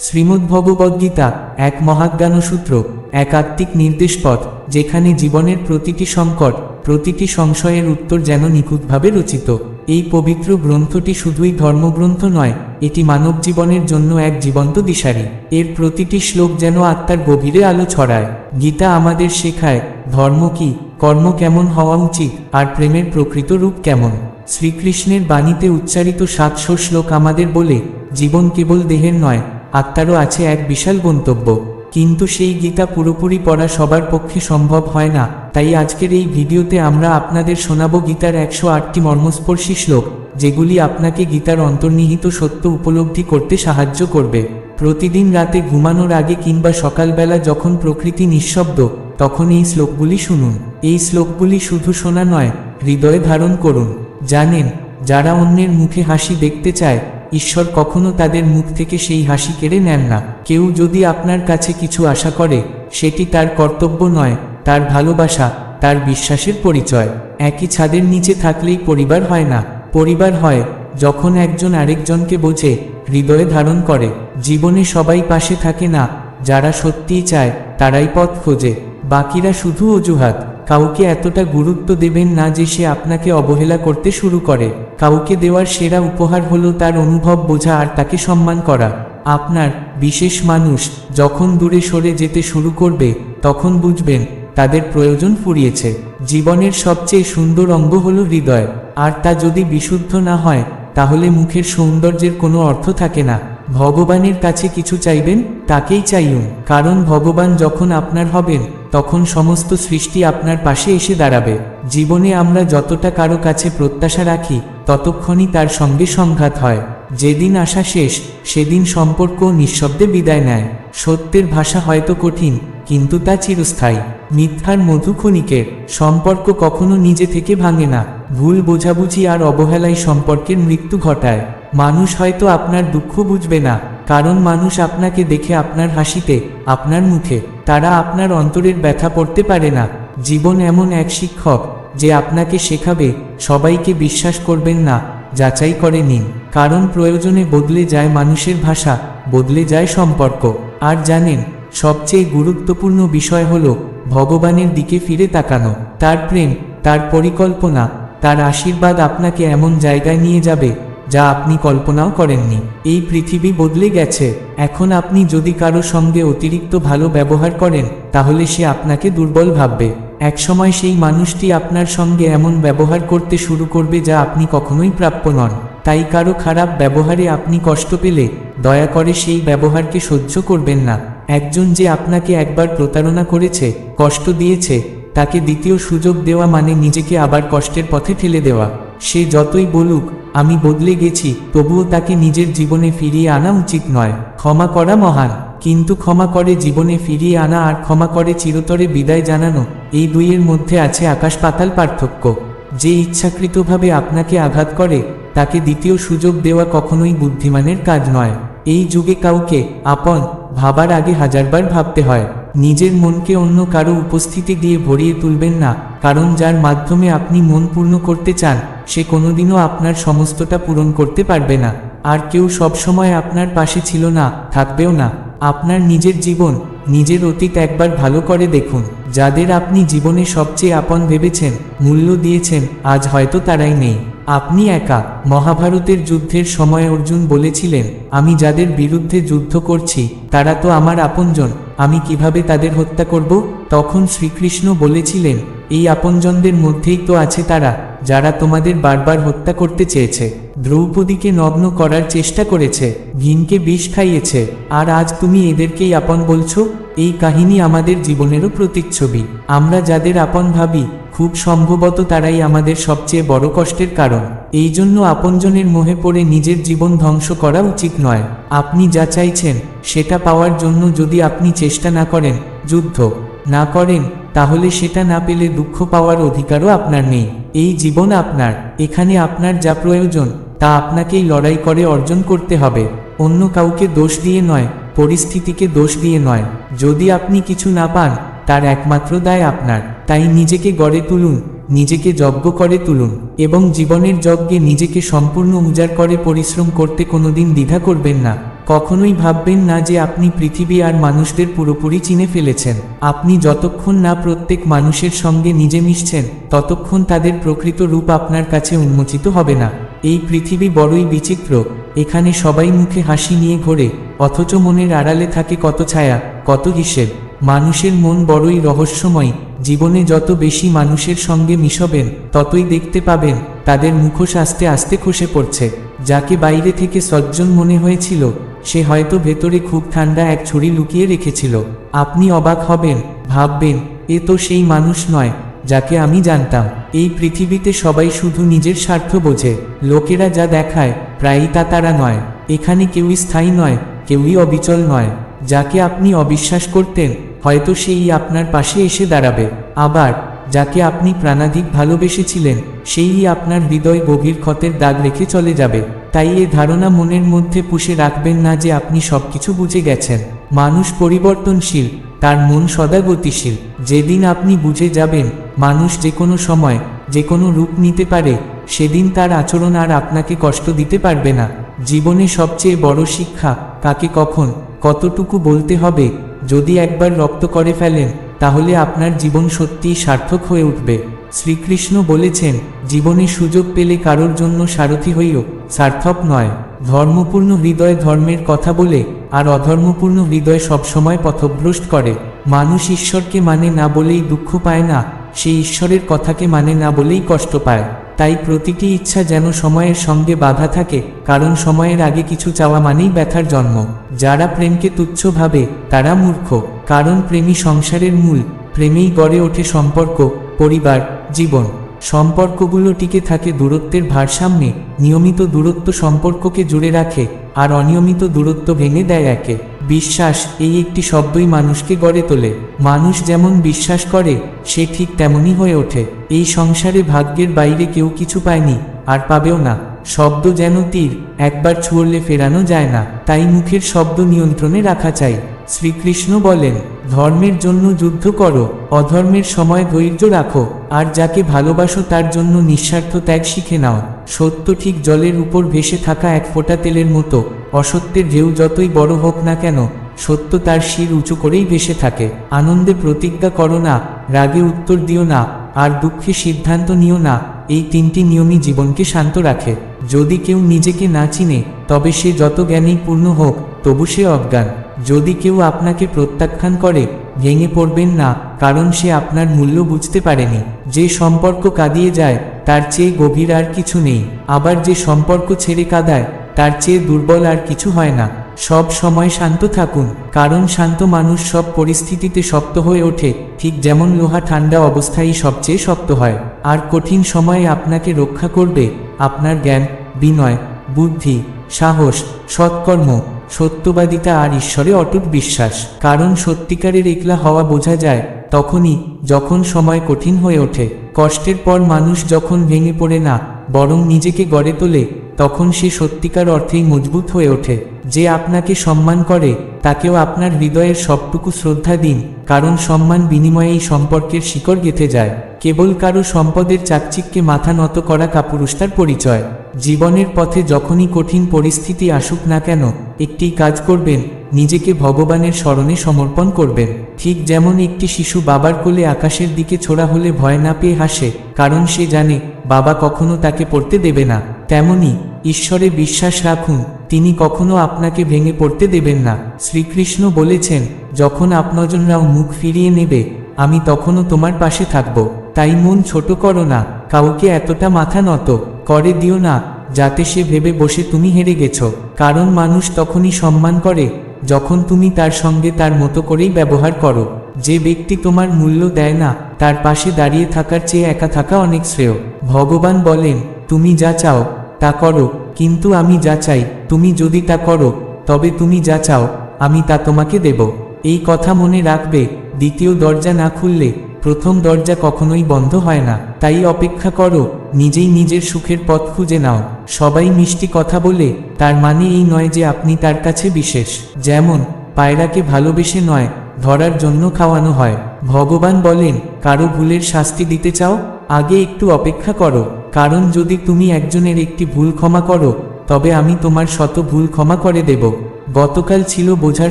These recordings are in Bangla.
শ্রীমদ্ভগবদ্গীতা, এক মহাজ্ঞানসূত্র এক আত্মিক নির্দেশপথ, যেখানে জীবনের প্রতিটি সংকট, প্রতিটি সংশয়ের উত্তর যেন নিখুঁতভাবে রচিত। এই পবিত্র গ্রন্থটি শুধুই ধর্মগ্রন্থ নয়, এটি মানব জীবনের জন্য এক জীবন্ত দিশারি। এর প্রতিটি শ্লোক যেন আত্মার গভীরে আলো ছড়ায়। গীতা আমাদের শেখায়, ধর্ম কি, কর্ম কেমন হওয়া উচিত, আর প্রেমের প্রকৃত রূপ কেমন। শ্রীকৃষ্ণের বাণীতে উচ্চারিত সাতশো শ্লোক আমাদের বলে, জীবন কেবল দেহের নয় আত্মারও আছে এক বিশাল গন্তব্য। কিন্তু সেই গীতা পুরোপুরি পড়া সবার পক্ষে সম্ভব হয় না। তাই আজকের এই ভিডিওতে আমরা আপনাদের শোনাব গীতার একশো আটটি মর্মস্পর্শী শ্লোক, যেগুলি আপনাকে গীতার অন্তর্নিহিত সত্য উপলব্ধি করতে সাহায্য করবে। প্রতিদিন রাতে ঘুমানোর আগে কিংবা সকালবেলা যখন প্রকৃতি নিঃশব্দ, তখন এই শ্লোকগুলি শুনুন। এই শ্লোকগুলি শুধু শোনা নয়, হৃদয়ে ধারণ করুন। জানেন, যারা অন্যের মুখে হাসি দেখতে চায় ঈশ্বর কখনো তাদের মুখ থেকে সেই হাসি কেড়ে নেন না। কেউ যদি আপনার কাছে কিছু আশা করে, সেটি তার কর্তব্য নয়, তার ভালোবাসা, তার বিশ্বাসের পরিচয়। একই ছাদের নিচে থাকলেই পরিবার হয় না। পরিবার হয় যখন একজন আরেকজনকে বোঝে, হৃদয়ে ধারণ করে। জীবনে সবাই পাশে থাকে না, যারা সত্যিই চায়, তারাই পথ খোঁজে। বাকিরা শুধু অজুহাত। কাউকে এতটা গুরুত্ব দেবেন না যে সে আপনাকে অবহেলা করতে শুরু করে। কাউকে দেওয়ার সেরা উপহার হলো তার অনুভব বোঝা আর তাকে সম্মান করা। আপনার, বিশেষ মানুষ, যখন দূরে সরে যেতে শুরু করবে, তখন বুঝবেন, তাদের প্রয়োজন ফুরিয়েছে। জীবনের সবচেয়ে সুন্দর অঙ্গ হলো হৃদয়। আর তা যদি বিশুদ্ধ না হয়, তাহলে মুখের সৌন্দর্যের কোনো অর্থ থাকে না। ভগবানের কাছে কিছু চাইবেন, তাকেই চাইুন কারণ ভগবান যখন আপনার হবেন, তখন সমস্ত সৃষ্টি আপনার পাশে এসে দাঁড়াবে। জীবনে আমরা যতটা কারও কাছে প্রত্যাশা রাখি, ততক্ষণই তার সঙ্গে সংঘাত হয়। যেদিন আসা শেষ, সেদিন সম্পর্ক নিঃশব্দে বিদায় নেয়। সত্যের ভাষা হয়তো কঠিন, কিন্তু তা চিরস্থায়ী। মিথ্যার মধু ক্ষণিকের সম্পর্ক কখনো নিজে থেকে ভাঙে না। ভুল বোঝাবুঝি আর অবহেলাই সম্পর্কের মৃত্যু ঘটায়। মানুষ হয়তো আপনার দুঃখ বুঝবে না, কারণ মানুষ আপনাকে দেখে আপনার হাসিতে, আপনার মুখে, তারা আপনার অন্তরের ব্যথা পড়তে পারে না। জীবন এমন এক শিক্ষক, যে আপনাকে শেখাবে, সবাইকে বিশ্বাস করবেন না, যাচাই করে নিন। কারণ প্রয়োজনে বদলে যায় মানুষের ভাষা, বদলে যায় সম্পর্ক। আর জানেন সবচেয়ে গুরুত্বপূর্ণ বিষয় হল ভগবানের দিকে ফিরে তাকানো। তার প্রেম, তার পরিকল্পনা, তার আশীর্বাদ আপনাকে এমন জায়গায় নিয়ে যাবে যা আপনি কল্পনাও করেননি। এই পৃথিবী বদলে গেছে। এখন আপনি যদি কারও সঙ্গে অতিরিক্ত ভালো ব্যবহার করেন, তাহলে সে আপনাকে দুর্বল ভাববে। একসময় সেই মানুষটি আপনার সঙ্গে এমন ব্যবহার করতে শুরু করবে যা আপনি কখনোই প্রাপ্য নন। তাই কারও খারাপ ব্যবহারে আপনি কষ্ট পেলে, দয়া করে সেই ব্যবহারকে সহ্য করবেন না। একজন যে আপনাকে একবার প্রতারণা করেছে, কষ্ট দিয়েছে, তাকে দ্বিতীয় সুযোগ দেওয়া মানে নিজেকে আবার কষ্টের পথে ঠেলে দেওয়া। সে যতই বলুক, আমি বদলে গেছি, তবুও তাকে নিজের জীবনে ফিরিয়ে আনা উচিত নয়। ক্ষমা করা মহান, কিন্তু ক্ষমা করে জীবনে ফিরিয়ে আনা আর ক্ষমা করে চিরতরে বিদায় জানানো, এই দুইয়ের মধ্যে আছে আকাশ পাতাল পার্থক্য। যে ইচ্ছাকৃতভাবে আপনাকে আঘাত করে, তাকে দ্বিতীয় সুযোগ দেওয়া কখনোই বুদ্ধিমানের কাজ নয়। এই যুগে কাউকে, আপন ভাবার আগে হাজারবার ভাবতে হয়, নিজের মনকে অন্য কারও উপস্থিতি দিয়ে ভরিয়ে তুলবেন না, কারণ যার মাধ্যমে আপনি মন পূর্ণ করতে চান, সে কোনোদিনও আপনার সমস্তটা পূরণ করতে পারবে না। আর কেউ সবসময় আপনার পাশে ছিল না, থাকবেও না। আপনার নিজের জীবন, নিজের অতীত একবার ভালো করে দেখুন। যাদের আপনি জীবনে সবচেয়ে আপন ভেবেছেন, মূল্য দিয়েছেন, আজ হয়তো তারাই নেই। আপনি একা মহাভারতের যুদ্ধের সময় অর্জুন বলেছিলেন, আমি যাদের বিরুদ্ধে যুদ্ধ করছি, তারা তো আমার আপনজন। আমি কীভাবে তাদের হত্যা করব? তখন শ্রীকৃষ্ণ বলেছিলেন, এই আপনজনদের মধ্যেই তো আছে তারা, যারা তোমাদের বারবার হত্যা করতে চেয়েছে। দ্রৌপদীকে নগ্ন করার চেষ্টা করেছে ভীমকে বিষ খাইয়েছে। আর আজ তুমি এদেরকেই আপন বলছো? এই কাহিনী আমাদের জীবনেরও প্রতিচ্ছবি। আমরা যাদের আপন ভাবি, খুব সম্ভবত তারাই আমাদের সবচেয়ে বড় কষ্টের কারণ। এই জন্য আপনজনের মোহে পড়ে নিজের জীবন ধ্বংস করা উচিত নয়। আপনি যা চাইছেন, সেটা পাওয়ার জন্য যদি আপনি চেষ্টা না করেন, যুদ্ধ না করেন, তাহলে সেটা না পেলে দুঃখ পাওয়ার অধিকারও আপনার নেই। এই জীবন আপনার, এখানে আপনার যা প্রয়োজন, তা আপনাকেই লড়াই করে অর্জন করতে হবে। অন্য কাউকে দোষ দিয়ে নয়, পরিস্থিতিকে দোষ দিয়ে নয়। যদি আপনি কিছু না পান তার একমাত্র দায় আপনার। তাই নিজেকে গড়ে তুলুন, নিজেকে যজ্ঞ করে তুলুন এবং জীবনের যজ্ঞে নিজেকে সম্পূর্ণ উজাড় করে পরিশ্রম করতে কোনোদিন দ্বিধা করবেন না। কখনোই ভাববেন না যে আপনি পৃথিবী আর মানুষদের পুরোপুরি চিনে ফেলেছেন। আপনি যতক্ষণ না প্রত্যেক মানুষের সঙ্গে নিজে মিশছেন, ততক্ষণ তাদের প্রকৃত রূপ আপনার কাছে উন্মোচিত হবে না। এই পৃথিবী বড়ই বিচিত্র, এখানে সবাই মুখে হাসি নিয়ে ঘোরে, অথচ মনের আড়ালে থাকে কত ছায়া, কত হিসেব। মানুষের মন বড়ই রহস্যময়। জীবনে যত বেশি মানুষের সঙ্গে মিশবেন, ততই দেখতে পাবেন তাদের মুখোশ আস্তে আস্তে খসে পড়ছে। যাকে বাইরে থেকে সজ্জন মনে হয়েছিল, সে হয়তো ভেতরে খুব ঠান্ডা এক ছুরি লুকিয়ে রেখেছিল। আপনি অবাক হবেন, ভাববেন, এ তো সেই মানুষ নয়, যাকে আমি জানতাম। এই পৃথিবীতে সবাই শুধু নিজের স্বার্থ বোঝে। লোকেরা যা দেখায়, প্রায়ই তা তারা নয়। এখানে কেউই স্থায়ী নয়, কেউই অবিচল নয়। যাকে আপনি অবিশ্বাস করতেন, হয়তো সেই আপনার পাশে এসে দাঁড়াবে। আবার, যাকে আপনি প্রাণাধিক ভালোবেসেছিলেন, সেই আপনার হৃদয় গভীর ক্ষতের দাগ রেখে চলে যাবে। তাই এ ধারণা মনের মধ্যে পুষে রাখবেন না যে আপনি সবকিছু বুঝে গেছেন। মানুষ পরিবর্তনশীল, তার মন সদা গতিশীল। যেদিন আপনি বুঝে যাবেন, মানুষ যে কোনো সময়, যে কোনো রূপ নিতে পারে, সেদিন তার আচরণ আর আপনাকে কষ্ট দিতে পারবে না। জীবনে সবচেয়ে বড় শিক্ষা কাকে কখন কতটুকু বলতে হবে? যদি একবার রপ্ত করে ফেলেন, তাহলে আপনার জীবন সত্যিই সার্থক হয়ে উঠবে। শ্রীকৃষ্ণ বলেছেন, জীবনে সুযোগ পেলে কারোর জন্য সারথি হইও, সার্থক নয়। ধর্মপূর্ণ হৃদয় ধর্মের কথা বলে, আর অধর্মপূর্ণ হৃদয় সবসময় পথভ্রষ্ট করে। মানুষ ঈশ্বরকে মানে না বলেই দুঃখ পায় না, সে ঈশ্বরের কথাকে মানে না বলেই কষ্ট পায়। তাই প্রতিটি ইচ্ছা যেন সময়ের সঙ্গে বাধা থাকে, কারণ সময়ের আগে কিছু চাওয়া মানেই ব্যথার জন্ম। যারা প্রেমকে তুচ্ছ ভাবে, তারা মূর্খ, কারণ প্রেমী সংসারের মূল, প্রেমেই গড়ে ওঠে সম্পর্ক, পরিবার, জীবন। সম্পর্কগুলো টিকে থাকে দূরত্বের ভারসাম্যে, নিয়মিত দূরত্ব সম্পর্ককে জুড়ে রাখে, আর অনিয়মিত দূরত্ব ভেঙে দেয় একে। বিশ্বাস এই একটি শব্দই মানুষকে গড়ে তোলে। মানুষ যেমন বিশ্বাস করে, সে ঠিক তেমনই হয়ে ওঠে। এই সংসারে ভাগ্যের বাইরে কেউ কিছু পায়নি, আর পাবেও না। শব্দ যেন তীর, একবার ছুঁড়লে ফেরানো যায় না, তাই মুখের শব্দ নিয়ন্ত্রণে রাখা চাই। শ্রীকৃষ্ণ বলেন, ধর্মের জন্য যুদ্ধ করো, অধর্মের সময় ধৈর্য রাখো, আর যাকে ভালোবাসো তার জন্য নিঃস্বার্থ ত্যাগ শিখে নাও। সত্য ঠিক জলের উপর ভেসে থাকা এক ফোঁটা তেলের মতো, অসত্যের ঢেউ যতই বড় হোক না কেন, সত্য তার শির উঁচু করেই ভেসে থাকে। আনন্দে প্রতিজ্ঞা করো না, রাগে উত্তর দিও না, আর দুঃখে সিদ্ধান্ত নিও না, এই তিনটি নিয়মই জীবনকে শান্ত রাখে। যদি কেউ নিজেকে না চিনে, তবে সে যত জ্ঞানেই পূর্ণ হোক, তবু সে অজ্ঞান। যদি কেউ আপনাকে প্রত্যাখ্যান করে, ভেঙে পড়বেন না, কারণ সে আপনার মূল্য বুঝতে পারেনি। যে সম্পর্ক কাঁদিয়ে যায়, তার চেয়ে গভীর আর কিছু নেই। আবার যে সম্পর্ক ছেড়ে কাঁদায়, তার চেয়ে দুর্বল আর কিছু হয় না। সব সময় শান্ত থাকুন, কারণ শান্ত মানুষ সব পরিস্থিতিতে শক্ত হয়ে ওঠে, ঠিক যেমন লোহা ঠান্ডা অবস্থায় সবচেয়ে শক্ত হয়। আর কঠিন সময়ে আপনাকে রক্ষা করবে, আপনার জ্ঞান। বিনয়, বুদ্ধি, সাহস, সৎকর্ম, সত্যবাদিতা আর ঈশ্বরে অটুট বিশ্বাস। কারণ সত্যিকারের একলা হওয়া বোঝা যায়, তখনই, যখন সময় কঠিন হয়ে ওঠে। কষ্টের পর মানুষ যখন ভেঙে পড়ে না, বরং নিজেকে গড়ে তোলে, তখন সে সত্যিকার অর্থেই মজবুত হয়ে ওঠে। যে আপনাকে সম্মান করে, তাকেও আপনার হৃদয়ের সবটুকু শ্রদ্ধা দিন, কারণ সম্মান বিনিময়ে এই সম্পর্কের শিকড় গেঁথে যায়। কেবল কারও সম্পদের চাকচিককে মাথা নত করা কাপুরুষতার পরিচয়। জীবনের পথে যখনই কঠিন পরিস্থিতি আসুক না কেন, একটি কাজ করবেন, নিজেকে ভগবানের স্মরণে সমর্পণ করবেন। ঠিক যেমন একটি শিশু বাবার কোলে আকাশের দিকে ছোড়া হলে ভয় না পেয়ে হাসে কারণ সে জানে বাবা কখনো তাকে পড়তে দেবে না। তেমনি ঈশ্বরে বিশ্বাস রাখুন, তিনি কখনো আপনাকে ভেঙে পড়তে দেবেন না। শ্রীকৃষ্ণ বলেছেন, যখন আপনাজনরাও মুখ ফিরিয়ে নেবে, আমি তখনও তোমার পাশে থাকব। তাই মন ছোট করো না, কাউকে এতটা মাথা নত, করে দিও না, যাতে সে ভেবে বসে তুমি হেরে গেছ। কারণ মানুষ তখনই সম্মান করে, যখন তুমি তার সঙ্গে তার মতো করেই ব্যবহার করো। যে ব্যক্তি তোমার মূল্য দেয় না তার পাশে দাঁড়িয়ে থাকার চেয়ে একা থাকা অনেক শ্রেয়। ভগবান বলেন, তুমি যা চাও, তা করো, কিন্তু আমি যা চাই, তুমি যদি তা করো, তবে তুমি যা চাও, আমি তা তোমাকে দেব। এই কথা মনে রাখবে, দ্বিতীয় দরজা না খুললে প্রথম দরজা কখনোই বন্ধ হয় না। তাই অপেক্ষা করো, নিজেই নিজের সুখের পথ খুঁজে নাও। সবাই মিষ্টি কথা বলে, তার মানে এই নয় যে আপনি তার কাছে বিশেষ। যেমন, পায়রাকে ভালোবেসে নয়, ধরার জন্য খাওয়ানো হয়। ভগবান বলেন, কারও ভুলের শাস্তি দিতে চাও, আগে একটু অপেক্ষা করো। কারণ যদি তুমি একজনের একটি ভুল ক্ষমা করো, তবে আমি তোমার শত ভুল ক্ষমা করে দেব। গতকাল ছিল বোঝার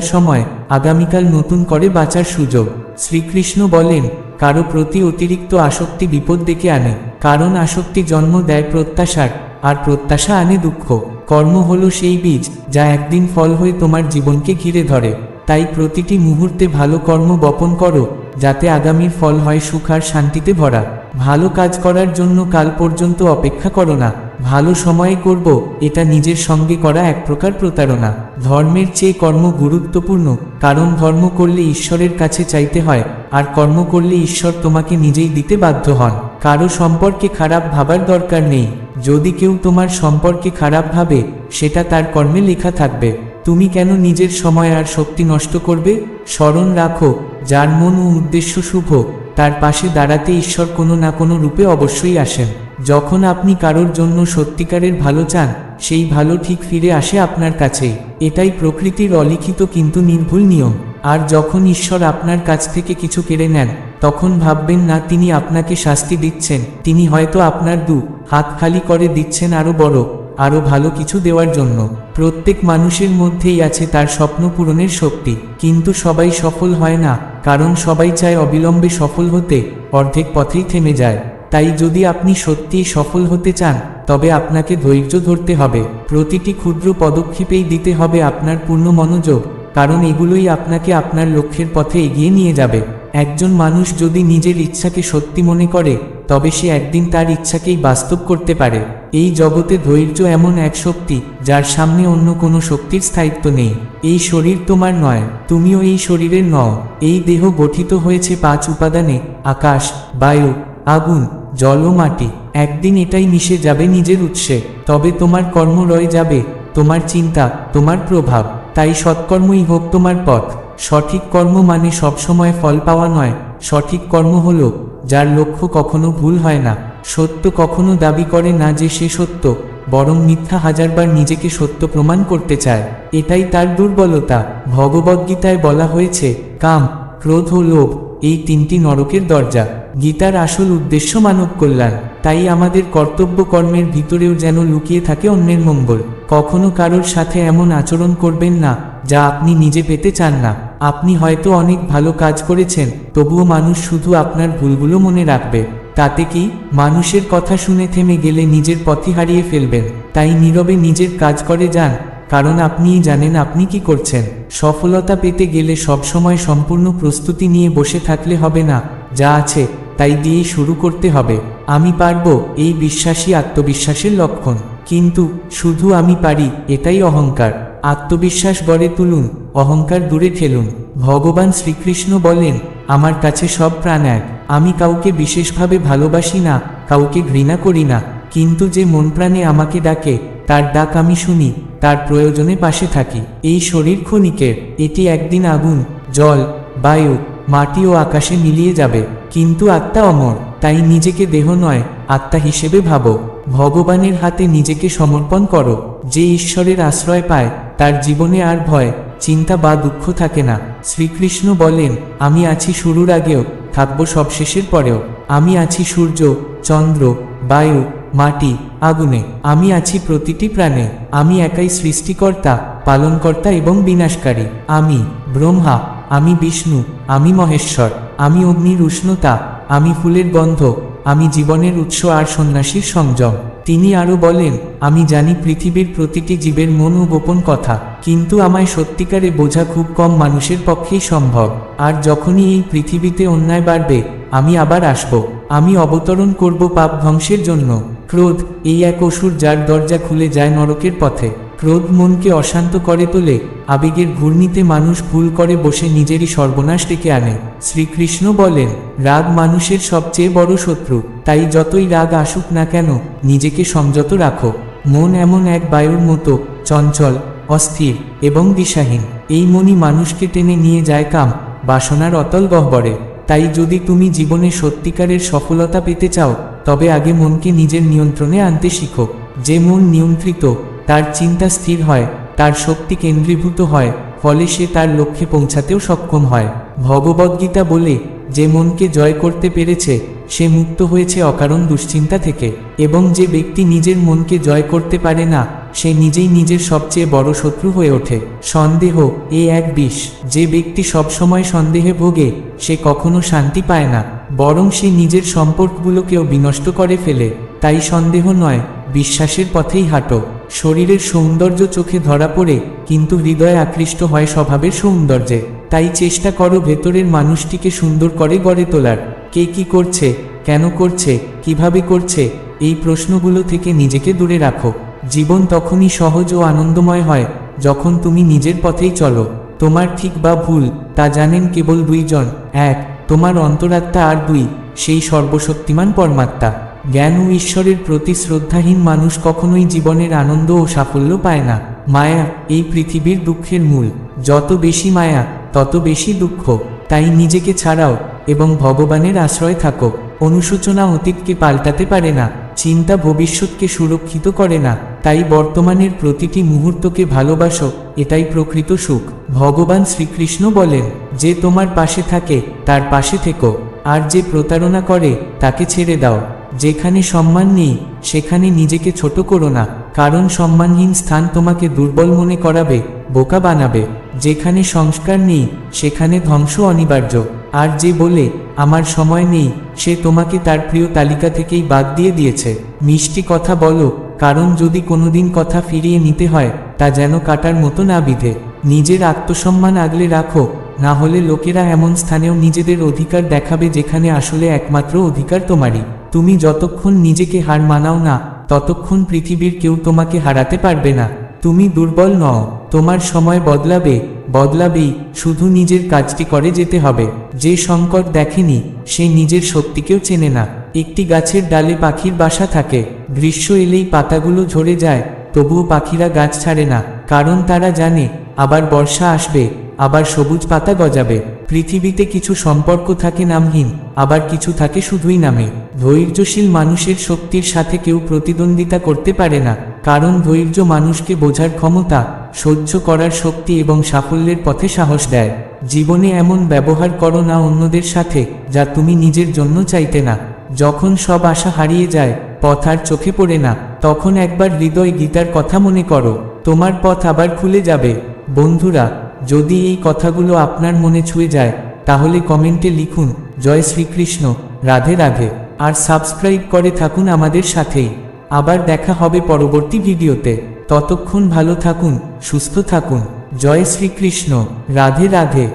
সময়, আগামীকাল নতুন করে বাঁচার সুযোগ। শ্রীকৃষ্ণ বলেন, কারও প্রতি অতিরিক্ত আসক্তি বিপদ ডেকে আনে। কারণ আসক্তি জন্ম দেয় প্রত্যাশার, আর প্রত্যাশা আনে দুঃখ। কর্ম হলো সেই বীজ, যা একদিন ফল হয়ে তোমার জীবনকে ঘিরে ধরে। তাই প্রতিটি মুহূর্তে ভালো কর্ম বপন করো যাতে আগামীর ফল হয় সুখ আর শান্তিতে ভরা। ভালো কাজ করার জন্য কাল পর্যন্ত অপেক্ষা করো না। ভালো সময়ে করব, এটা নিজের সঙ্গে করা এক প্রকার প্রতারণা। ধর্মের চেয়ে কর্ম গুরুত্বপূর্ণ, কারণ ধর্ম করলে ঈশ্বরের কাছে চাইতে হয়, আর কর্ম করলে ঈশ্বর তোমাকে নিজেই দিতে বাধ্য হন। কারও সম্পর্কে খারাপ ভাবার দরকার নেই। যদি কেউ তোমার সম্পর্কে খারাপ ভাবে, সেটা তার কর্মে লেখা থাকবে। তুমি কেন নিজের সময় আর শক্তি নষ্ট করবে? স্মরণ রাখো, যার মন ও উদ্দেশ্য শুভ, তার পাশে দাঁড়াতে ঈশ্বর কোনো না কোনো রূপে অবশ্যই আসেন। যখন আপনি কারোর জন্য সত্যিকারের ভালো চান, সেই ভালো ঠিক ফিরে আসে আপনার কাছেই এটাই প্রকৃতির অলিখিত কিন্তু নির্ভুল নিয়ম। আর যখন ঈশ্বর আপনার কাছ থেকে কিছু কেড়ে নেন, তখন ভাববেন, না, তিনি আপনাকে শাস্তি দিচ্ছেন। তিনি হয়তো আপনার দু, হাত খালি করে দিচ্ছেন আরও বড়। আরও ভালো কিছু দেওয়ার জন্য। প্রত্যেক মানুষের মধ্যেই আছে তার স্বপ্ন পূরণের শক্তি। কিন্তু সবাই সফল হয় না, কারণ সবাই চায় অবিলম্বে সফল হতে, অর্ধেক পথেই থেমে যায়। তাই যদি আপনি সত্যিই সফল হতে চান, তবে আপনাকে ধৈর্য ধরতে হবে। প্রতিটি ক্ষুদ্র পদক্ষেপেই দিতে হবে আপনার পূর্ণ মনোযোগ, কারণ এগুলোই আপনাকে আপনার লক্ষ্যের পথে এগিয়ে নিয়ে যাবে। একজন মানুষ যদি নিজের ইচ্ছাকে সত্যি মনে করে তবে সে একদিন তার ইচ্ছাকেই বাস্তব করতে পারে। এই জগতে ধৈর্য এমন এক শক্তি, যার সামনে অন্য কোনো শক্তির স্থায়িত্ব নেই। এই শরীর তোমার নয়, তুমিও এই শরীরের নও। এই দেহ গঠিত হয়েছে পাঁচ উপাদানে, আকাশ, বায়ু, আগুন, জল ও মাটি। একদিন এটাই মিশে যাবে নিজের উৎসে। তবে তোমার কর্ম রয়ে যাবে, তোমার চিন্তা, তোমার প্রভাব। তাই সৎকর্মই হোক তোমার পথ। সঠিক কর্ম মানে সবসময় ফল পাওয়া নয়। সঠিক কর্ম হল, যার লক্ষ্য কখনো ভুল হয় না। সত্য কখনো দাবি করে না যে সে সত্য, বরং মিথ্যা হাজারবার নিজেকে সত্য প্রমাণ করতে চায়। এটাই তার দুর্বলতা। ভগবদ্গীতায় বলা হয়েছে, কাম, ক্রোধ ও লোভ, এই তিনটি নরকের দরজা। গীতার আসল উদ্দেশ্য মানব কল্যাণ। তাই আমাদের কর্তব্য কর্মের ভিতরেও যেন লুকিয়ে থাকে অন্যের মঙ্গল। কখনো কারোর সাথে এমন আচরণ করবেন না, যা আপনি নিজে পেতে চান না। আপনি হয়তো অনেক ভালো কাজ করেছেন, তবুও মানুষ শুধু আপনার ভুলগুলো মনে রাখবে। তাতে কি? মানুষের কথা শুনে থেমে গেলে নিজের পথই হারিয়ে ফেলবেন। তাই নীরবে নিজের কাজ করে যান, কারণ আপনিই জানেন আপনি কি করছেন। সফলতা পেতে গেলে সবসময় সম্পূর্ণ প্রস্তুতি নিয়ে বসে থাকলে হবে না। যা আছে, তাই দিয়েই শুরু করতে হবে। আমি পারব, এই বিশ্বাসী আত্মবিশ্বাসের লক্ষণ। কিন্তু, শুধু আমি পারি, এটাই অহংকার। আত্মবিশ্বাস গড়ে তুলুন, অহংকার দূরে ঠেলুন। ভগবান শ্রীকৃষ্ণ বলেন, আমার কাছে সব প্রাণ এক। আমি কাউকে বিশেষভাবে ভালোবাসি না, কাউকে ঘৃণা করি না। কিন্তু যে মন প্রাণে আমাকে ডাকে, তার ডাক আমি শুনি, তার প্রয়োজনে পাশে থাকি। এই শরীর ক্ষণিকের, এটি একদিন আগুন, জল, বায়ু, মাটি ও আকাশে মিলিয়ে যাবে। কিন্তু আত্মা অমর, তাই নিজেকে দেহ নয়, আত্মা হিসেবে ভাবো। ভগবানের হাতে নিজেকে সমর্পণ করো। যে ঈশ্বরের আশ্রয় পায় তার জীবনে আর ভয়, চিন্তা বা দুঃখ থাকে না। শ্রীকৃষ্ণ বলেন, আমি আছি শুরুর আগেও, থাকব সবশেষের পরেও। আমি আছি সূর্য, চন্দ্র, বায়ু, মাটি, আগুনে। আমি আছি প্রতিটি প্রাণে। আমি একাই সৃষ্টিকর্তা, পালনকর্তা এবং বিনাশকারী। আমি ব্রহ্মা, আমি বিষ্ণু, আমি মহেশ্বর। আমি অগ্নির উষ্ণতা, আমি ফুলের গন্ধ। আমি জীবনের উৎস আর সন্ন্যাসীর সংযম। তিনি আরও বলেন, আমি জানি পৃথিবীর প্রতিটি জীবের মন ও গোপন কথা, কিন্তু আমায় সত্যিকারে বোঝা খুব কম মানুষের পক্ষেই সম্ভব। আর যখনই এই পৃথিবীতে অন্যায় বাড়বে, আমি আবার আসব। আমি অবতরণ করব পাপ ধ্বংসের জন্য। ক্রোধ, এই এক অসুর যার দরজা খুলে যায় নরকের পথে। ক্রোধ মনকে অশান্ত করে তোলে, আবেগের ঘূর্ণিতে মানুষ ভুল করে বসে নিজেরই সর্বনাশ ডেকে আনে। শ্রীকৃষ্ণ বলেন, রাগ মানুষের সবচেয়ে বড় শত্রু, তাই যতই রাগ আসুক না কেন, নিজেকে সংযত রাখো। মন এমন এক বায়ুর মতো, চঞ্চল, অস্থির এবং দিশাহীন। এই মনই মানুষকে টেনে নিয়ে যায় কাম, বাসনার অতল গহ্বরে। তাই যদি তুমি জীবনে সত্যিকারের সফলতা পেতে চাও, তবে আগে মনকে নিজের নিয়ন্ত্রণে আনতে শিখো। যে মন নিয়ন্ত্রিত তার চিন্তা স্থির হয়, তার শক্তি কেন্দ্রীভূত হয়, ফলে সে তার লক্ষ্যে পৌঁছাতেও সক্ষম হয়। ভগবদ্গীতা বলে, যে মনকে জয় করতে পেরেছে, সে মুক্ত হয়েছে অকারণ দুশ্চিন্তা থেকে, এবং যে ব্যক্তি নিজের মনকে জয় করতে পারে না, সে নিজেই নিজের সবচেয়ে বড় শত্রু হয়ে ওঠে। সন্দেহ, এ এক বিষ। যে ব্যক্তি সবসময় সন্দেহে ভোগে, সে কখনো শান্তি পায় না, বরং সে নিজের সম্পর্কগুলোকেও বিনষ্ট করে ফেলে। তাই সন্দেহ নয়, বিশ্বাসের পথেই হাঁটো। শরীরের সৌন্দর্য চোখে ধরা পড়ে কিন্তু হৃদয় আকৃষ্ট হয় স্বভাবের সৌন্দর্যে। তাই চেষ্টা করো ভেতরের মানুষটিকে সুন্দর করে গড়ে তোলার। কে কি করছে? কেন করছে? কীভাবে করছে? এই প্রশ্নগুলো থেকে নিজেকে দূরে রাখো। জীবন তখনই সহজ ও আনন্দময় হয় যখন তুমি নিজের পথেই চলো। তোমার ঠিক বা ভুল, তা জানেন কেবল দুইজন, এক, তোমার অন্তরাত্মা আর দুই, সেই সর্বশক্তিমান পরমাত্মা। জ্ঞান ও ঈশ্বরের প্রতি শ্রদ্ধাহীন মানুষ কখনোই জীবনের আনন্দ ও সাফল্য পায় না। মায়া এই পৃথিবীর দুঃখের মূল। যত বেশি মায়া, তত বেশি দুঃখ। তাই নিজেকে ছাড়াও এবং ভগবানের আশ্রয় থাকো অনুশোচনা অতীতকে পাল্টাতে পারে না। চিন্তা ভবিষ্যৎকে সুরক্ষিত করে না। তাই বর্তমানের প্রতিটি মুহূর্তকে ভালোবাসো, এটাই প্রকৃত সুখ। ভগবান শ্রীকৃষ্ণ বলেন, যে তোমার পাশে থাকে, তার পাশে থেকো। আর যে প্রতারণা করে, তাকে ছেড়ে দাও। যেখানে সম্মান নেই, সেখানে নিজেকে ছোট করো না, কারণ সম্মানহীন স্থান তোমাকে দুর্বল মনে করাবে, বোকা বানাবে। যেখানে সংস্কার নেই, সেখানে ধ্বংস অনিবার্য। আর যে বলে, আমার সময় নেই সে তোমাকে তার প্রিয় তালিকা থেকেই বাদ দিয়ে দিয়েছে। মিষ্টি কথা বলো, কারণ যদি কোনোদিন কথা ফিরিয়ে নিতে হয়, তা যেন কাটার মতো না বিধে। নিজের আত্মসম্মান আগলে রাখো, না হলে লোকেরা এমন স্থানেও নিজেদের অধিকার দেখাবে যেখানে আসলে একমাত্র অধিকার তোমারই। তুমি যতক্ষণ নিজেকে হার মানাও না, ততক্ষণ পৃথিবীর কেউ তোমাকে হারাতে পারবে না। তুমি দুর্বল নও, তোমার সময় বদলাবে, বদলাবেই শুধু নিজের কাজটি করে যেতে হবে। যে সংকট দেখেনি, সে নিজের শক্তিকেও চেনে না। একটি গাছের ডালে পাখির বাসা থাকে, গ্রীষ্ম এলেই পাতাগুলো ঝরে যায়, তবুও পাখিরা গাছ ছাড়ে না, কারণ তারা জানে, আবার বর্ষা আসবে। আবার সবুজ পাতা গজাবে। পৃথিবীতে কিছু সম্পর্ক থাকে নামহীন, আবার কিছু থাকে শুধুই নামে। ধৈর্যশীল মানুষের শক্তির সাথে কেউ প্রতিদ্বন্দ্বিতা করতে পারে না, কারণ ধৈর্য মানুষকে বোঝার ক্ষমতা, সহ্য করার শক্তি এবং সাফল্যের পথে সাহস দেয়। জীবনে এমন ব্যবহার করো না অন্যদের সাথে, যা তুমি নিজের জন্য চাইতে না। যখন সব আশা হারিয়ে যায়, পথ আর চোখে পড়ে না, তখন একবার হৃদয় গীতার কথা মনে করো, তোমার পথ আবার খুলে যাবে। বন্ধুরা যদি এই কথাগুলো আপনার মনে ছুঁয়ে যায়, তাহলে কমেন্টে লিখুন, জয় শ্রীকৃষ্ণ, রাধে রাধে। আর সাবস্ক্রাইব করে থাকুন আমাদের সাথেই। আবার দেখা হবে পরবর্তী ভিডিওতে। ততক্ষণ ভালো থাকুন, সুস্থ থাকুন। জয় শ্রীকৃষ্ণ, রাধে রাধে।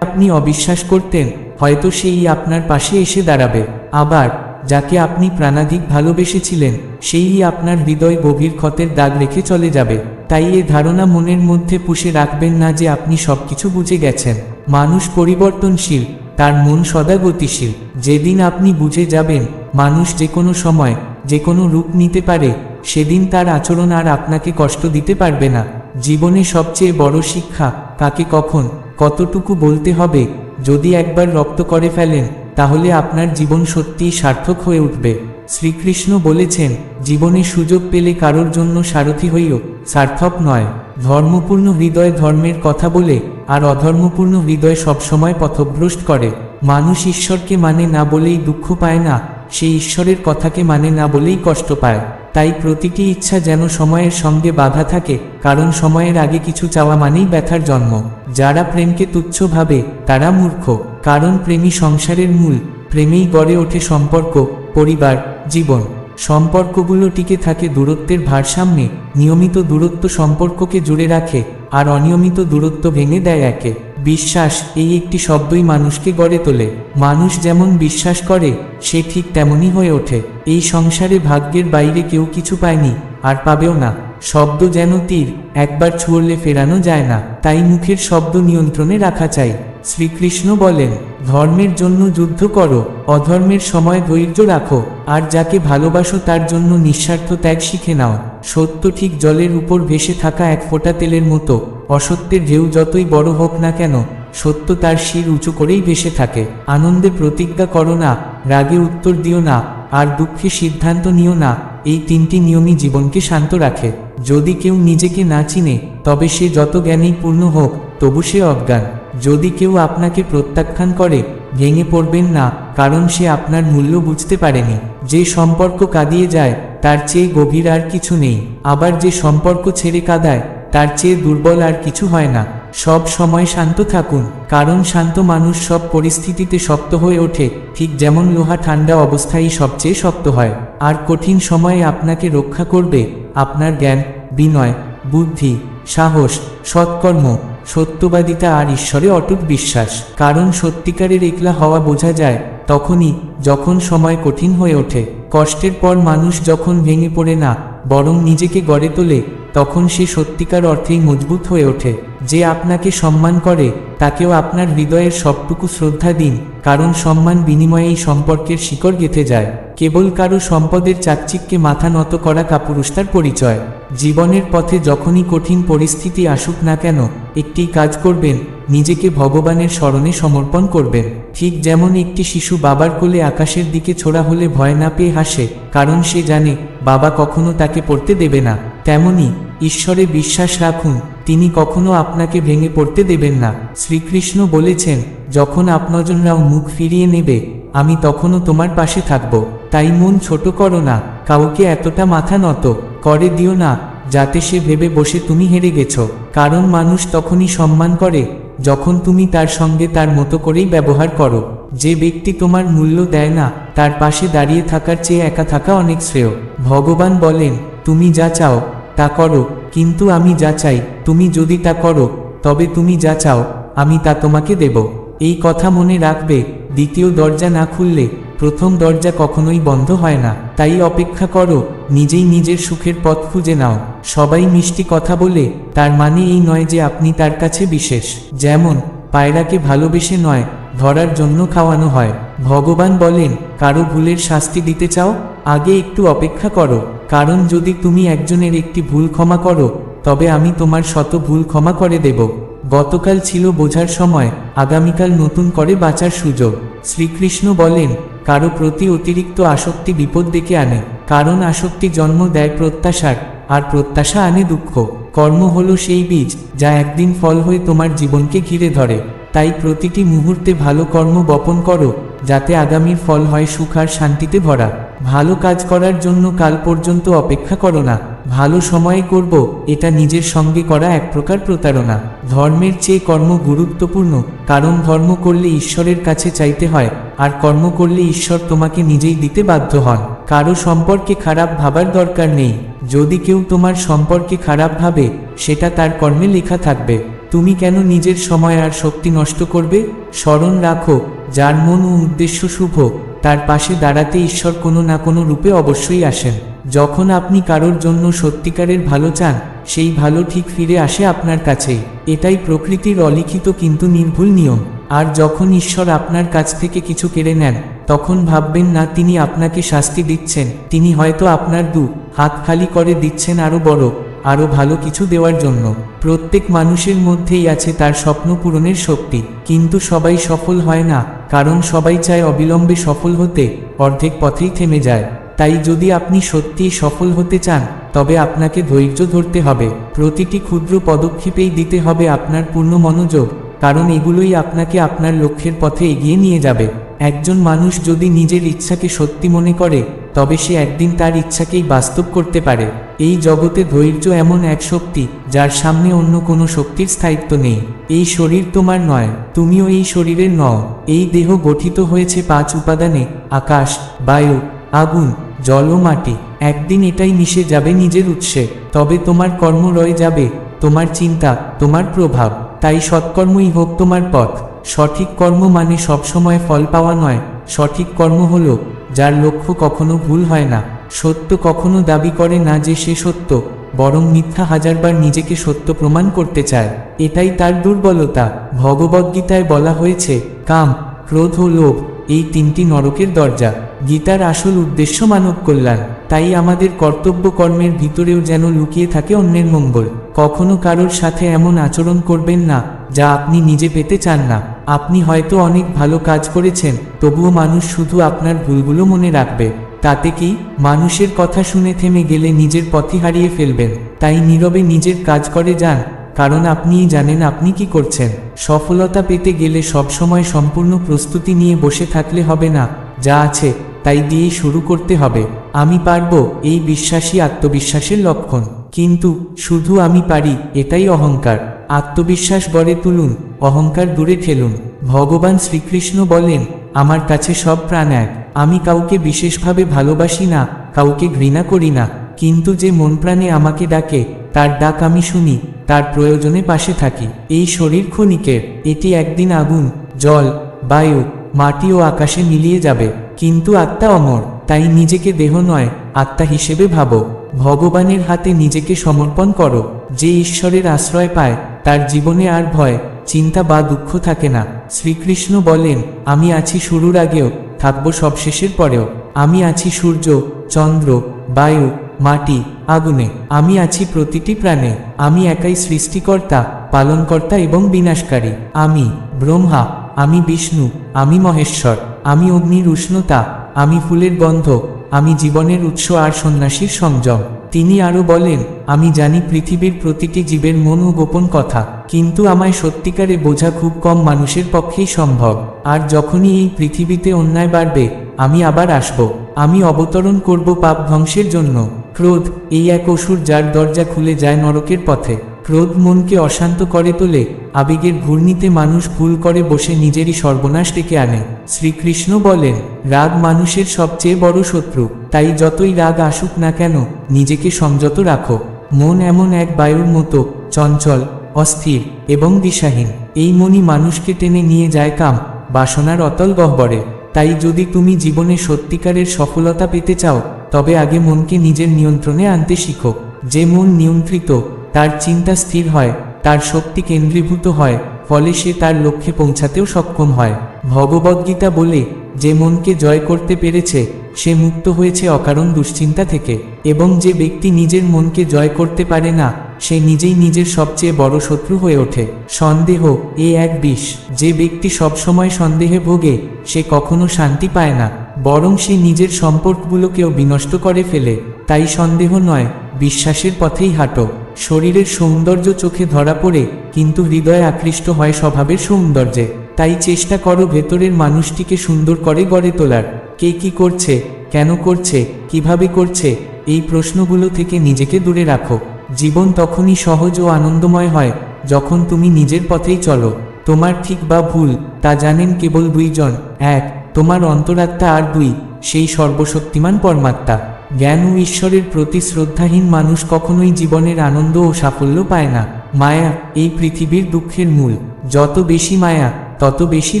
আপনি অবিশ্বাস করতেন, হয়তো সেই আপনার পাশে এসে দাঁড়াবে। আবার যাকে আপনি প্রাণাধিক ভালোবেসেছিলেন সেই আপনার হৃদয় গভীর ক্ষতের দাগ রেখে চলে যাবে। তাই এ ধারণা মনের মধ্যে পুষে রাখবেন না যে আপনি সবকিছু বুঝে গেছেন। মানুষ পরিবর্তনশীল, তার মন সদা গতিশীল। যেদিন আপনি বুঝে যাবেন, মানুষ যে কোনো সময় যে কোনো রূপ নিতে পারে, সেদিন তার আচরণ আর আপনাকে কষ্ট দিতে পারবে না। জীবনে সবচেয়ে বড় শিক্ষা কাকে কখন, কতটুকু বলতে হবে, যদি একবার রক্ত করে ফেলেন তাহলে আপনার জীবন সত্যিই সার্থক হয়ে উঠবে। শ্রীকৃষ্ণ বলেছেন, জীবনে সুযোগ পেলে কারোর জন্য সারথি হইও, সার্থক নয়। ধর্মপূর্ণ হৃদয় ধর্মের কথা বলে, আর অধর্মপূর্ণ হৃদয় সবসময় পথভ্রষ্ট করে। মানুষ ঈশ্বরকে মানে না বলেই দুঃখ পায় না সে ঈশ্বরের কথাকে মানে না বলেই কষ্ট পায়। তাই প্রতিটি ইচ্ছা যেন সময়ের সঙ্গে বাধা থাকে, কারণ সময়ের আগে কিছু চাওয়া মানেই ব্যথার জন্ম। যারা প্রেমকে তুচ্ছ ভাবে, তারা মূর্খ, কারণ প্রেমী সংসারের মূল, প্রেমেই গড়ে ওঠে সম্পর্ক, পরিবার, জীবন। সম্পর্কগুলো টিকে থাকে দূরত্বের ভারসাম্যে, নিয়মিত দূরত্ব সম্পর্ককে জুড়ে রাখে, আর অনিয়মিত দূরত্ব ভেঙে দেয় একে। বিশ্বাস এই একটি শব্দই মানুষকে গড়ে তোলে। মানুষ যেমন বিশ্বাস করে, সে ঠিক তেমনই হয়ে ওঠে। এই সংসারে ভাগ্যের বাইরে কেউ কিছু পায়নি। আর পাবেও না। শব্দ যেন তীর, একবার ছুঁড়লে ফেরানো যায় না। তাই মুখের শব্দ নিয়ন্ত্রণে রাখা চাই। শ্রীকৃষ্ণ বলেন, ধর্মের জন্য যুদ্ধ করো, অধর্মের সময় ধৈর্য রাখো, আর যাকে ভালোবাসো তার জন্য নিঃস্বার্থ ত্যাগ শিখে নাও। সত্য ঠিক জলের উপর ভেসে থাকা এক ফোঁটা তেলের মতো, অসত্যের ঢেউ যতই বড় হোক না কেন, সত্য তার শির উঁচু করেই ভেসে থাকে। আনন্দে প্রতিজ্ঞা করো না, রাগে উত্তর দিও না আর দুঃখে সিদ্ধান্ত নিও না, এই তিনটি নিয়মই জীবনকে শান্ত রাখে। যদি কেউ নিজেকে না চিনে, তবে সে যত জ্ঞানেই পূর্ণ হোক, তবু সে অজ্ঞান। যদি কেউ আপনাকে প্রত্যাখ্যান করে, ভেঙে পড়বেন না, কারণ সে আপনার মূল্য বুঝতে পারেনি। যে সম্পর্ক কাঁদিয়ে যায়, তার চেয়ে গভীর আর কিছু নেই। আবার যে সম্পর্ক ছেড়ে কাদায়, তার চেয়ে দুর্বল আর কিছু হয় না। সব সময় শান্ত থাকুন, কারণ শান্ত মানুষ সব পরিস্থিতিতে শক্ত হয়ে ওঠে, ঠিক যেমন লোহা ঠান্ডা অবস্থায় সবচেয়ে শক্ত হয়। আর কঠিন সময়ে আপনাকে রক্ষা করবে, আপনার জ্ঞান, বিনয়, বুদ্ধি, সাহস, সৎকর্ম সত্যবাদিতা আর ঈশ্বরে অটুট বিশ্বাস। কারণ সত্যিকারের একলা হওয়া বোঝা যায়, তখনই যখন সময় কঠিন হয়ে ওঠে, কষ্টের পর মানুষ যখন ভেঙে পড়ে না, বরং নিজেকে গড়ে তোলে, তখন সে সত্যিকার অর্থেই মজবুত হয়ে ওঠে। যে আপনাকে সম্মান করে, তাকেও আপনার হৃদয়ের সবটুকু শ্রদ্ধা দিন, কারণ সম্মান বিনিময়ে এই সম্পর্কের শিকড় গেঁথে যায়। কেবল কারও সম্পদের চাকচিককে মাথা নত করা কাপুরুষতার পরিচয়। জীবনের পথে যখনই কঠিন পরিস্থিতি আসুক না কেন, একটি কাজ করবেন, নিজেকে ভগবানের স্মরণে সমর্পণ করবেন। ঠিক যেমন একটি শিশু বাবার কোলে আকাশের দিকে ছোড়া হলে ভয় না পেয়ে হাসে, কারণ সে জানে, বাবা কখনো তাকে পড়তে দেবে না। তেমনি, ঈশ্বরে বিশ্বাস রাখুন, তিনি কখনো আপনাকে ভেঙে পড়তে দেবেন না। শ্রীকৃষ্ণ বলেছেন, যখন আপনাজনরাও মুখ ফিরিয়ে নেবে, আমি তখনও তোমার পাশে থাকব। তাই মন ছোট করো না, কাউকে এতটা মাথা নত করে দিও না, যাতে সে ভেবে বসে তুমি হেরে গেছ। কারণ মানুষ তখনই সম্মান করে, যখন তুমি তার সঙ্গে তার মতো করেই ব্যবহার করো। যে ব্যক্তি তোমার মূল্য দেয় না, তার পাশে দাঁড়িয়ে থাকার চেয়ে একা থাকা অনেক শ্রেয়। ভগবান বলেন, তুমি যা চাও, তা করো, কিন্তু আমি যা চাই, তুমি যদি তা করো, তবে তুমি যা চাও, আমি তা তোমাকে দেব। এই কথা মনে রাখবে, দ্বিতীয় দরজা না খুললে প্রথম দরজা কখনোই বন্ধ হয় না। তাই অপেক্ষা করো, নিজেই নিজের সুখের পথ খুঁজে নাও। সবাই মিষ্টি কথা বলে, তার মানে এই নয় যে আপনি তার কাছে বিশেষ। যেমন, পায়রাকে ভালোবেসে নয়, ধরার জন্য খাওয়ানো হয়। ভগবান বলেন, কারও ভুলের শাস্তি দিতে চাও? আগে একটু অপেক্ষা করো। কারণ যদি তুমি একজনের একটি ভুল ক্ষমা করো, তবে আমি তোমার শত ভুল ক্ষমা করে দেব। গতকাল ছিল বোঝার সময়, আগামীকাল নতুন করে বাঁচার সুযোগ। শ্রীকৃষ্ণ বলেন কারও প্রতি অতিরিক্ত আসক্তি বিপদ ডেকে আনে। কারণ আসক্তি জন্ম দেয় প্রত্যাশার, আর প্রত্যাশা আনে দুঃখ। কর্ম হলো সেই বীজ, যা একদিন ফল হয়ে তোমার জীবনকে ঘিরে ধরে। তাই প্রতিটি মুহূর্তে ভালো কর্ম বপন করো, যাতে আগামীর ফল হয় সুখ আর শান্তিতে ভরা। ভালো কাজ করার জন্য কাল পর্যন্ত অপেক্ষা করো না। ভালো সময়ে করব, এটা নিজের সঙ্গে করা এক প্রকার প্রতারণা। ধর্মের চেয়ে কর্ম গুরুত্বপূর্ণ, কারণ ধর্ম করলে ঈশ্বরের কাছে চাইতে হয়, আর কর্ম করলে ঈশ্বর তোমাকে নিজেই দিতে বাধ্য হন। কারও সম্পর্কে খারাপ ভাবার দরকার নেই, যদি কেউ তোমার সম্পর্কে খারাপ ভাবে, সেটা তার কর্মে লেখা থাকবে। তুমি কেন নিজের সময় আর শক্তি নষ্ট করবে? স্মরণ রাখো, যার মন ও উদ্দেশ্য শুভ তার পাশে দাঁড়াতে ঈশ্বর কোনো না কোনো রূপে অবশ্যই আসেন। যখন আপনি কারোর জন্য সত্যিকারের ভালো চান, সেই ভালো ঠিক ফিরে আসে আপনার কাছেই এটাই প্রকৃতির অলিখিত কিন্তু নির্ভুল নিয়ম। আর যখন ঈশ্বর আপনার কাছ থেকে কিছু কেড়ে নেন, তখন ভাববেন, না, তিনি আপনাকে শাস্তি দিচ্ছেন। তিনি হয়তো আপনার দু, হাত খালি করে দিচ্ছেন আরও বড় আরও ভালো কিছু দেওয়ার জন্য। প্রত্যেক মানুষের মধ্যেই আছে তার স্বপ্ন পূরণের শক্তি। কিন্তু সবাই সফল হয় না। কারণ সবাই চায় অবিলম্বে সফল হতে, অর্ধেক পথেই থেমে যায়। তাই যদি আপনি সত্যিই সফল হতে চান, তবে আপনাকে ধৈর্য ধরতে হবে। প্রতিটি ক্ষুদ্র পদক্ষেপেই দিতে হবে আপনার পূর্ণ মনোযোগ, কারণ এগুলোই আপনাকে আপনার লক্ষ্যের পথে এগিয়ে নিয়ে যাবে। একজন মানুষ যদি নিজের ইচ্ছাকে সত্যি মনে করে তবে সে একদিন তার ইচ্ছাকেই বাস্তব করতে পারে। এই জগতে ধৈর্য এমন এক শক্তি, যার সামনে অন্য কোনো শক্তির স্থায়িত্ব নেই। এই শরীর তোমার নয়, তুমিও এই শরীরের নও। এই দেহ গঠিত হয়েছে পাঁচ উপাদানে, আকাশ, বায়ু, আগুন, জল ও মাটি। একদিন এটাই মিশে যাবে নিজের উৎসে। তবে তোমার কর্ম রয়ে যাবে, তোমার চিন্তা, তোমার প্রভাব। তাই সৎকর্মই হোক তোমার পথ। সঠিক কর্ম মানে সবসময় ফল পাওয়া নয়। সঠিক কর্ম হলো যার লক্ষ্য কখনো ভুল হয় না, সত্য কখনো দাবি করে না যে সে সত্য, বরং মিথ্যা হাজারবার নিজেকে সত্য প্রমাণ করতে চায়। এটাই তার দুর্বলতা। ভগবদ্গীতায় বলা হয়েছে, কাম, ক্রোধ ও লোভ, এই তিনটি নরকের দরজা। গীতার আসল উদ্দেশ্য মানব কল্যাণ। তাই আমাদের কর্তব্য কর্মের ভিতরেও যেন লুকিয়ে থাকে অন্যের মঙ্গল। কখনো কারোর সাথে এমন আচরণ করবেন না, যা আপনি নিজে পেতে চান না। আপনি হয়তো অনেক ভালো কাজ করেছেন, তবুও মানুষ শুধু আপনার ভুলগুলো মনে রাখবে। তাতে কি? মানুষের কথা শুনে থেমে গেলে নিজের পথই হারিয়ে ফেলবেন। তাই নীরবে নিজের কাজ করে যান, কারণ আপনিই জানেন আপনি কি করছেন। সফলতা পেতে গেলে সবসময় সম্পূর্ণ প্রস্তুতি নিয়ে বসে থাকলে হবে না, যা আছে। তাই দিয়েই শুরু করতে হবে। আমি পারব এই বিশ্বাসী আত্মবিশ্বাসের লক্ষণ। কিন্তু শুধু আমি পারি, এটাই অহংকার। আত্মবিশ্বাস গড়ে তুলুন, অহংকার দূরে ঠেলুন। ভগবান শ্রীকৃষ্ণ বলেন, আমার কাছে সব প্রাণ এক। আমি কাউকে বিশেষভাবে ভালোবাসি না, কাউকে ঘৃণা করি না। কিন্তু যে মন প্রাণে আমাকে ডাকে, তার ডাক আমি শুনি, তার প্রয়োজনে পাশে থাকি। এই শরীর ক্ষণিকের, এটি একদিন আগুন, জল, বায়ু, মাটি ও আকাশে মিলিয়ে যাবে। কিন্তু আত্মা অমর, তাই নিজেকে দেহ নয়, আত্মা হিসেবে ভাবো। ভগবানের হাতে নিজেকে সমর্পণ করো। যে ঈশ্বরের আশ্রয় পায়, তার জীবনে আর ভয়, চিন্তা বা দুঃখ থাকে না। শ্রীকৃষ্ণ বলেন, আমি আছি শুরুর আগেও, থাকব সবশেষের পরেও। আমি আছি সূর্য, চন্দ্র, বায়ু, মাটি, আগুনে। আমি আছি প্রতিটি প্রাণে। আমি একাই সৃষ্টিকর্তা, পালনকর্তা এবং বিনাশকারী। আমি ব্রহ্মা, আমি বিষ্ণু, আমি মহেশ্বর। আমি অগ্নির উষ্ণতা, আমি ফুলের গন্ধ, আমি জীবনের উৎস আর সন্ন্যাসীর সংযম। তিনি আরও বলেন, আমি জানি পৃথিবীর প্রতিটি জীবের মন ও গোপন কথা, কিন্তু আমায় সত্যিকারে বোঝা খুব কম মানুষের পক্ষেই সম্ভব। আর যখনই এই পৃথিবীতে অন্যায় বাড়বে, আমি আবার আসব। আমি অবতরণ করব পাপ ধ্বংসের জন্য। ক্রোধ, এই এক অসুর যার দরজা খুলে যায় নরকের পথে। ক্রোধ মনকে অশান্ত করে তোলে, আবেগের ঘূর্ণিতে মানুষ ভুল করে বসে নিজেরই সর্বনাশ ডেকে আনে। শ্রীকৃষ্ণ বলেন, রাগ মানুষের সবচেয়ে বড় শত্রু, তাই যতই রাগ আসুক না কেন, নিজেকে সংযত রাখো। মন এমন এক বায়ুর মতো, চঞ্চল, অস্থির এবং দিশাহীন। এই মনই মানুষকে টেনে নিয়ে যায় কাম, বাসনার অতল গহ্বরে। তাই যদি তুমি জীবনে সত্যিকারের সফলতা পেতে চাও, তবে আগে মনকে নিজের নিয়ন্ত্রণে আনতে শিখো। যে মন নিয়ন্ত্রিত তার চিন্তা স্থির হয়, তার শক্তি কেন্দ্রীভূত হয়, ফলে সে তার লক্ষ্যে পৌঁছাতেও সক্ষম হয়। ভগবদ্গীতা বলে, যে মনকে জয় করতে পেরেছে, সে মুক্ত হয়েছে অকারণ দুশ্চিন্তা থেকে, এবং যে ব্যক্তি নিজের মনকে জয় করতে পারে না, সে নিজেই নিজের সবচেয়ে বড় শত্রু হয়ে ওঠে। সন্দেহ, এ এক বিষ। যে ব্যক্তি সবসময় সন্দেহে ভোগে, সে কখনো শান্তি পায় না, বরং সে নিজের সম্পর্কগুলোকেও বিনষ্ট করে ফেলে। তাই সন্দেহ নয়, বিশ্বাসের পথেই হাঁটো। শরীরের সৌন্দর্য চোখে ধরা পড়ে, কিন্তু হৃদয় আকৃষ্ট হয় স্বভাবের সৌন্দর্যে। তাই চেষ্টা করো ভেতরের মানুষটিকে সুন্দর করে গড়ে তোলার। কে কি করছে? কেন করছে? কীভাবে করছে? এই প্রশ্নগুলো থেকে নিজেকে দূরে রাখো। জীবন তখনই সহজ ও আনন্দময় হয়, যখন তুমি নিজের পথেই চলো। তোমার ঠিক বা ভুল, তা জানেন কেবল দুইজন, এক, তোমার অন্তরাত্মা আর দুই, সেই সর্বশক্তিমান পরমাত্মা। জ্ঞান ও ঈশ্বরের প্রতি শ্রদ্ধাহীন মানুষ কখনোই জীবনের আনন্দ ও সাফল্য পায় না। মায়া এই পৃথিবীর দুঃখের মূল। যত বেশি মায়া, তত বেশি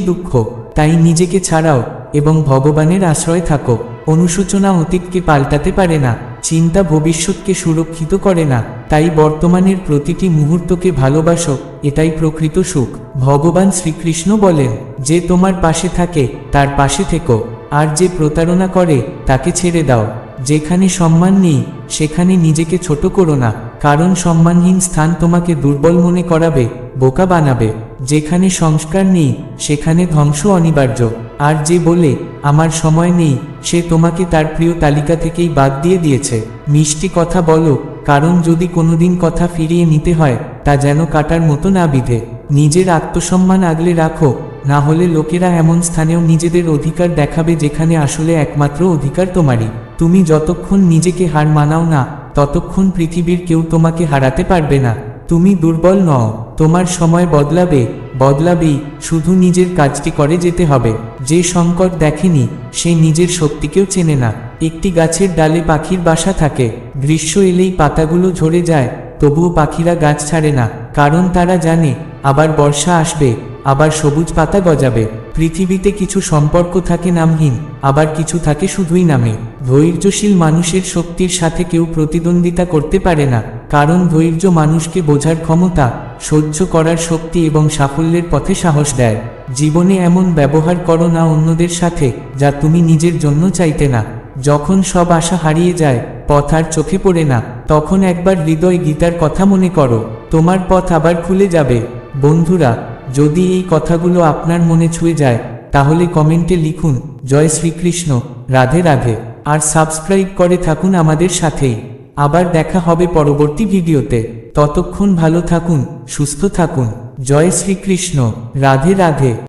দুঃখ। তাই নিজেকে ছাড়াও এবং ভগবানের আশ্রয় থাকো। অনুশোচনা অতীতকে পাল্টাতে পারে না। চিন্তা ভবিষ্যৎকে সুরক্ষিত করে না। তাই বর্তমানের প্রতিটি মুহূর্তকে ভালোবাসো। এটাই প্রকৃত সুখ। ভগবান শ্রীকৃষ্ণ বলেন, যে তোমার পাশে থাকে, তার পাশে থেকো। আর যে প্রতারণা করে, তাকে ছেড়ে দাও। যেখানে সম্মান নেই, সেখানে নিজেকে ছোট করো না, কারণ সম্মানহীন স্থান তোমাকে দুর্বল মনে করাবে, বোকা বানাবে। যেখানে সংস্কার নেই, সেখানে ধ্বংস অনিবার্য। আর যে বলে, আমার সময় নেই সে তোমাকে তার প্রিয় তালিকা থেকেই বাদ দিয়ে দিয়েছে। মিষ্টি কথা বলো, কারণ যদি কোনোদিন কথা ফিরিয়ে নিতে হয়, তা যেন কাটার মতো না বিধে। নিজের আত্মসম্মান আগলে রাখো, না হলে লোকেরা এমন স্থানেও নিজেদের অধিকার দেখাবে যেখানে আসলে একমাত্র অধিকার তোমারই। তুমি যতক্ষণ নিজেকে হার মানাও না, ততক্ষণ পৃথিবীর কেউ তোমাকে হারাতে পারবে না। তুমি দুর্বল নও, তোমার সময় বদলাবে, বদলাবেই শুধু নিজের কাজটি করে যেতে হবে। যে সংকট দেখেনি, সে নিজের শক্তিকেও চেনে না। একটি গাছের ডালে পাখির বাসা থাকে, গ্রীষ্ম এলেই পাতাগুলো ঝরে যায়, তবুও পাখিরা গাছ ছাড়ে না, কারণ তারা জানে, আবার বর্ষা আসবে, আবার সবুজ পাতা গজাবে। পৃথিবীতে কিছু সম্পর্ক থাকে নামহীন আবার কিছু থাকে শুধুই নামে। ধৈর্যশীল মানুষের শক্তির সাথে কেউ প্রতিদ্বন্দ্বিতা করতে পারে না, কারণ ধৈর্য মানুষকে বোঝার ক্ষমতা, সহ্য করার শক্তি এবং সাফল্যের পথে সাহস দেয়। জীবনে এমন ব্যবহার করো না অন্যদের সাথে, যা তুমি নিজের জন্য চাইতে না। যখন সব আশা হারিয়ে যায়, পথ আর চোখে পড়ে না, তখন একবার হৃদয় গীতার কথা মনে করো, তোমার পথ আবার খুলে যাবে। বন্ধুরা, যদি এই কথাগুলো আপনার মনে ছুঁয়ে যায় তাহলে কমেন্টে লিখুন, জয় শ্রীকৃষ্ণ, রাধে রাধে। আর সাবস্ক্রাইব করে থাকুন আমাদের সাথেই। আবার দেখা হবে পরবর্তী ভিডিওতে। ততক্ষণ ভালো থাকুন, সুস্থ থাকুন। জয় শ্রীকৃষ্ণ, রাধে রাধে।